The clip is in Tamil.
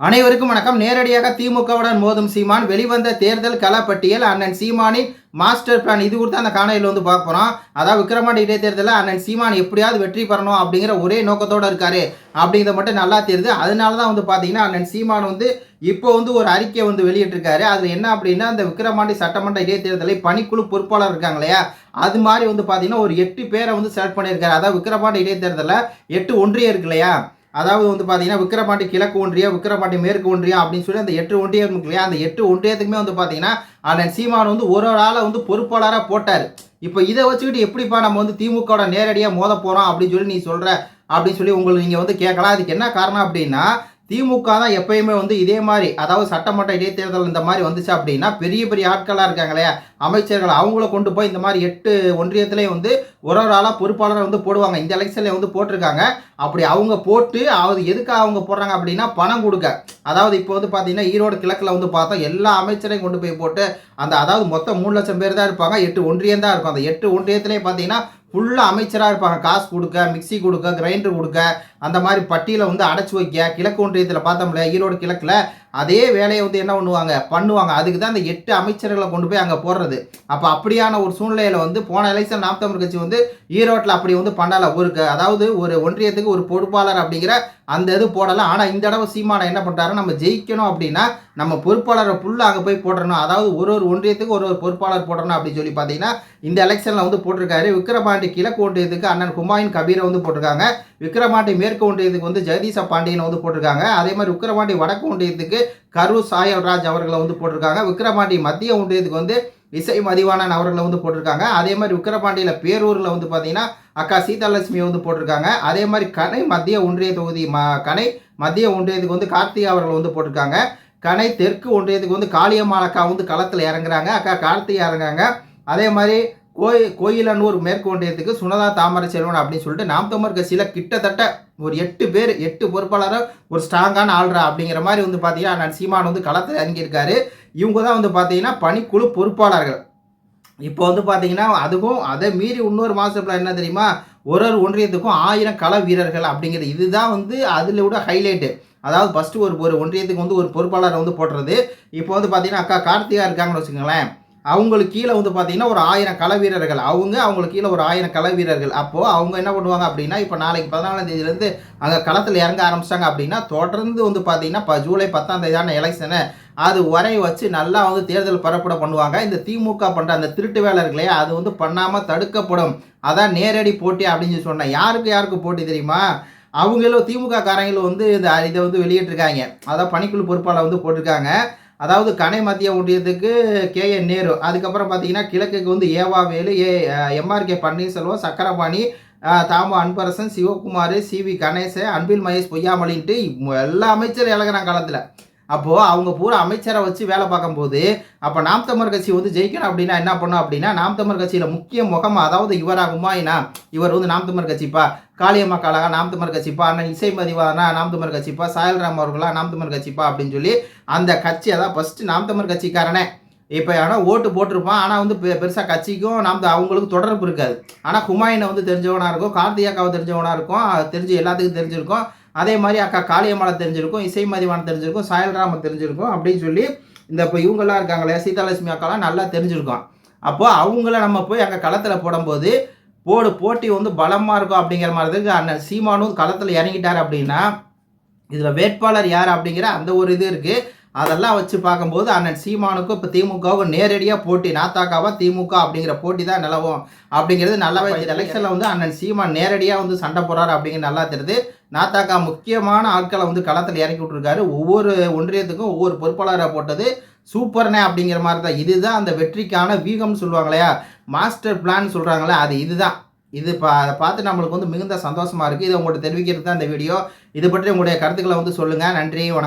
அனைவருக்கும் வணக்கம். நேரடியாக திமுகவுடன் மோதும் சீமான் வெளிவந்த தேர்தல் களப்பட்டியல் அண்ணன் சீமானின் மாஸ்டர் பிளான் இது குறித்து அந்த காணொலியில் வந்து பார்க்க போகிறோம் அதாவது விக்ரமாண்டி இடைத்தேர்தலில் அண்ணன் சீமான் எப்படியாவது வெற்றி பெறணும் அப்படிங்கிற ஒரே நோக்கத்தோடு இருக்காரு அப்படிங்கிறத மட்டும் நல்லா தெரியுது. அதனால தான் வந்து பார்த்தீங்கன்னா அண்ணன் சீமான் வந்து இப்போ வந்து ஒரு அறிக்கையை வந்து வெளியிட்டிருக்காரு. அதில் என்ன அப்படின்னா அந்த விக்ரமாண்டி சட்டமன்ற இடைத்தேர்தலை பணிக்குழு பொறுப்பாளர் இருக்காங்க இல்லையா? அது மாதிரி வந்து பார்த்தீங்கன்னா ஒரு எட்டு பேரை வந்து செலக்ட் பண்ணியிருக்காரு. அதாவது விக்ரமாண்டி இடைத்தேர்தலில் எட்டு ஒன்றியம் இருக்கு இல்லையா? அதாவது வந்து பார்த்தீங்கன்னா விக்கிரபாண்டி கிழக்கு ஒன்றியம் விக்கிரபாண்டி மேற்கு ஒன்றியம் அப்படின்னு சொல்லி அந்த எட்டு ஒன்றியம் இருக்கு இல்லையா? அந்த எட்டு ஒன்றியத்துக்குமே வந்து பார்த்தீங்கன்னா அண்ணன் சீமான் வந்து ஒரு ஒரு ஆளை வந்து பொறுப்பாளராக போட்டார். இப்போ இதை வச்சுக்கிட்டு எப்படிப்பா நம்ம வந்து திமுகவோட நேரடியாக மோத போகிறோம் அப்படின்னு சொல்லி நீ சொல்கிற அப்படின்னு சொல்லி உங்களுக்கு நீங்கள் வந்து கேட்கலாம். அதுக்கு என்ன காரணம் அப்படின்னா திமுக தான் எப்பயுமே வந்து இதே மாதிரி அதாவது சட்டமன்ற இடைத்தேர்தல் இந்த மாதிரி வந்துச்சு அப்படின்னா பெரிய பெரிய ஆட்களாக இருக்காங்களே அமைச்சர்கள் அவங்கள கொண்டு போய் இந்த மாதிரி எட்டு ஒன்றியத்திலேயே வந்து ஒரு ஒரு ஆளாக பொறுப்பாளரை வந்து போடுவாங்க. இந்த எலெக்ஷனில் வந்து போட்டிருக்காங்க. அப்படி அவங்க போட்டு அது எதுக்காக அவங்க போடுறாங்க அப்படின்னா பணம் கொடுக்க. அதாவது இப்போ வந்து பார்த்தீங்கன்னா ஈரோடு கிழக்கில் வந்து பார்த்தா எல்லா அமைச்சரையும் கொண்டு போய் போட்டு அந்த அதாவது மொத்தம் மூணு லட்சம் பேர் தான் இருப்பாங்க. எட்டு ஒன்றியம் தான் இருக்கும். அந்த எட்டு ஒன்றியத்திலே பார்த்தீங்கன்னா ஃபுல்லாக அமைச்சராக இருப்பாங்க. காசு கொடுக்க மிக்சி கொடுக்க கிரைண்டர் கொடுக்க அந்த மாதிரி பட்டியலை வந்து அடைச்சி வைக்க கிழக்கு ஒன்றியத்தில் பார்த்தோம்ல ஈரோடு கிழக்கில் அதே வேலையை வந்து என்ன பண்ணுவாங்க? பண்ணுவாங்க. அதுக்கு தான் அந்த எட்டு அமைச்சர்களை கொண்டு போய் அங்கே போடுறது. அப்போ அப்படியான ஒரு சூழ்நிலையில் வந்து போன எலெக்ஷன் நாம் தமிழ் கட்சி வந்து ஈரோட்டில் அப்படி வந்து பண்ணலை. ஒரு அதாவது ஒரு ஒன்றியத்துக்கு ஒரு பொறுப்பாளர் அப்படிங்கிற அந்த இது போடலாம் ஆனால் இந்த தடவை சீமானை என்ன பண்ணுறாரு நம்ம ஜெயிக்கணும் அப்படின்னா நம்ம பொறுப்பாளரை ஃபுல்லாக அங்கே போய் போடணும் அதாவது ஒரு ஒரு ஒன்றியத்துக்கு ஒரு ஒரு பொறுப்பாளர் போடணும் அப்படின்னு சொல்லி பார்த்தீங்கன்னா இந்த எலெக்ஷனில் வந்து போட்டிருக்காரு. விக்ரமாண்டி கிழக்கு ஒன்றியத்துக்கு அண்ணன் குமாயின் கபீரை வந்து போட்டிருக்காங்க. விக்ரமாண்டி மேற்கு மேற்கு ஒன்றியத்துக்கு வந்து ஜெகதீச பாண்டியனை வந்து போட்டிருக்காங்க. அதே மாதிரி விக்கிரமாண்டி வடக்கு ஒன்றியத்துக்கு கரு சாயல்ராஜ் அவர்களை வந்து போட்டிருக்காங்க. விக்கிரமாண்டி மத்திய ஒன்றியத்துக்கு வந்து இசை மதிவாணன் அவர்களை வந்து போட்டிருக்காங்க. அதே மாதிரி விக்கிரபாண்டியில் பேரூரில் வந்து பார்த்தீங்கன்னா அக்கா சீதாலட்சுமியை வந்து போட்டிருக்காங்க. அதே மாதிரி கனை மத்திய ஒன்றிய தொகுதி ம கனை மத்திய ஒன்றியத்துக்கு வந்து கார்த்திகா அவர்கள் வந்து போட்டிருக்காங்க. கனை தெற்கு ஒன்றியத்துக்கு வந்து காளியம்மாள் அக்கா வந்து களத்தில் இறங்குறாங்க. அக்கா கார்த்திகா இறங்குறாங்க. அதே மாதிரி கோயில் கோயிலனூர் மேற்கொண்டியத்துக்கு சுனதா தாமரை செல்வன் அப்படின்னு சொல்லிட்டு நாம் தமிழ் கட்சியில் கிட்டத்தட்ட ஒரு எட்டு பேர் எட்டு பொறுப்பாளராக ஒரு ஸ்ட்ராங்கான ஆள்றா அப்படிங்கிற மாதிரி வந்து பார்த்தீங்கன்னா நான் சீமான் வந்து களத்தில் இறங்கியிருக்காரு. இவங்க தான் வந்து பார்த்தீங்கன்னா பணிக்குழு பொறுப்பாளர்கள். இப்போ வந்து பார்த்தீங்கன்னா அதுவும் அதை மீறி இன்னொரு மாதத்தில் என்ன தெரியுமா? ஒரு ஒரு ஒன்றியத்துக்கும் ஆயிரம் கள வீரர்கள் அப்படிங்கிறது. இதுதான் வந்து அதில் விட ஹைலைட்டு அதாவது ஃபஸ்ட்டு ஒரு ஒரு ஒன்றியத்துக்கு வந்து ஒரு பொறுப்பாளரை வந்து போடுறது. இப்போ வந்து பார்த்தீங்கன்னா அக்கா கார்த்திகா இருக்காங்கன்னு வச்சுக்கோங்களேன். அவங்களுக்கு கீழே வந்து பார்த்தீங்கன்னா ஒரு ஆயிரம் கள வீரர்கள் அவங்க அவங்களுக்கு கீழே ஒரு ஆயிரம் கள வீரர்கள் அப்போது அவங்க என்ன பண்ணுவாங்க அப்படின்னா இப்போ நாளைக்கு பதினாலாம் தேதியிலேருந்து அங்கே களத்தில் இறங்க ஆரம்பிச்சிட்டாங்க அப்படின்னா தொடர்ந்து வந்து பார்த்தீங்கன்னா இப்போ ஜூலை பத்தாம் தேதியான எலெக்ஷனை அது உரை வச்சு நல்லா வந்து தேர்தல் பரப்பட பண்ணுவாங்க. இந்த திமுக பண்ணுற அந்த திருட்டு வேலை அது வந்து பண்ணாமல் தடுக்கப்படும். அதான் நேரடி போட்டி அப்படின்னு சொல்லி சொன்னேன். யாருக்கு யாருக்கு போட்டி தெரியுமா? அவங்களும் திமுக காரங்களும் வந்து இந்த இதை வந்து வெளியிட்டிருக்காங்க. அதான் பணிக்குழு பொறுப்பாளர் வந்து போட்டிருக்காங்க. அதாவது கனை மத்திய ஒன்றியத்துக்கு கே என் நேரு. அதுக்கப்புறம் பார்த்தீங்கன்னா கிழக்குக்கு வந்து ஏவா வேலு ஏ MRK Panneerselvam Sakkarapani Thamo Anbarasan Sivakumar C V Ganesa Anbil Mahesh பொய்யாமலின்ட்டு எல்லா அமைச்சரும் இழகிறான் காலத்தில். அப்போது அவங்க பூரா அமைச்சரை வச்சு வேலை பார்க்கும்போது அப்போ நாம் தமிழர் கட்சி வந்து ஜெயிக்கணும் அப்படின்னா என்ன பண்ணும் அப்படின்னா நாம் தமிழர் கட்சியில் முக்கிய முகம் அதாவது இவராகுமா உமாயினா இவர் வந்து நாம் தமிழர் கட்சிப்பா? காளியம்மா காலாக நாம் தமிழர் கட்சிப்பா? அண்ணன் இசை மதிவானா நாம் தமிழர் கட்சிப்பா? சாயல்ராம் அவர்களா நாம் தமிழர் கட்சிப்பா? அப்படின்னு சொல்லி அந்த கட்சி அதான் ஃபஸ்ட்டு நாம் தமிழர் கட்சிக்காரனே. இப்போ ஆனால் ஓட்டு போட்டிருப்பான். ஆனால் வந்து பெ பெருசாக கட்சிக்கும் நாம் அவங்களுக்கு தொடர்பு இருக்காது. ஆனால் ஹுமாயினை வந்து தெரிஞ்சவனாக இருக்கும் கார்த்திகாக்காவை தெரிஞ்சவனாக இருக்கும் தெரிஞ்சு எல்லாத்துக்கும் தெரிஞ்சிருக்கும். அதே மாதிரி அக்கா காளியம்மாளை தெரிஞ்சிருக்கும் இசை மதிவான தெரிஞ்சிருக்கும் சாயல்ராம தெரிஞ்சிருக்கும் அப்படின்னு சொல்லி இந்த இப்போ இவங்கெல்லாம் இருக்காங்களே சீதாலட்சுமி அக்காலாம் நல்லா தெரிஞ்சிருக்கும் அப்போது அவங்கள நம்ம போய் அங்கே களத்தில் போடும்போது போடு போட்டி வந்து பலமாக இருக்கும் அப்படிங்கிற மாதிரி இருக்குது அண்ணன் சீமானும் களத்தில் இறங்கிட்டார் அப்படின்னா இதில் வேட்பாளர் யார் அப்படிங்கிற அந்த ஒரு இது இருக்குது அதெல்லாம் வச்சு பார்க்கும்போது அண்ணன் சீமானுக்கும் இப்போ திமுகவுக்கும் நேரடியாக போட்டி நாத்தாக்காவா திமுக அப்படிங்கிற போட்டி தான் நிலவும். அப்படிங்கிறது நல்லாவே எலெக்ஷனில் வந்து அண்ணன் சீமான் நேரடியாக வந்து சண்டை போடுறாரு அப்படிங்கிறது நல்லா தெரியுது. நாத்தாக்கா முக்கியமான ஆட்களை வந்து களத்தில் இறக்கி விட்டுருக்காரு. ஒவ்வொரு ஒன்றியத்துக்கும் ஒவ்வொரு பொறுப்பாளரை போட்டது சூப்பர்னே அப்படிங்கிற மாதிரி தான். இதுதான் அந்த வெற்றிக்கான வீகம்னு சொல்லுவாங்க இல்லையா? மாஸ்டர் பிளான் சொல்கிறாங்களே அது இதுதான். இது பா அதை பார்த்து நம்மளுக்கு வந்து மிகுந்த சந்தோஷமாக இருக்குது இதை உங்கள்கிட்ட தெரிவிக்கிறது தான் இந்த வீடியோ. இது பற்றி உங்களுடைய கருத்துக்களை வந்து சொல்லுங்கள் நன்றி வணக்கம்.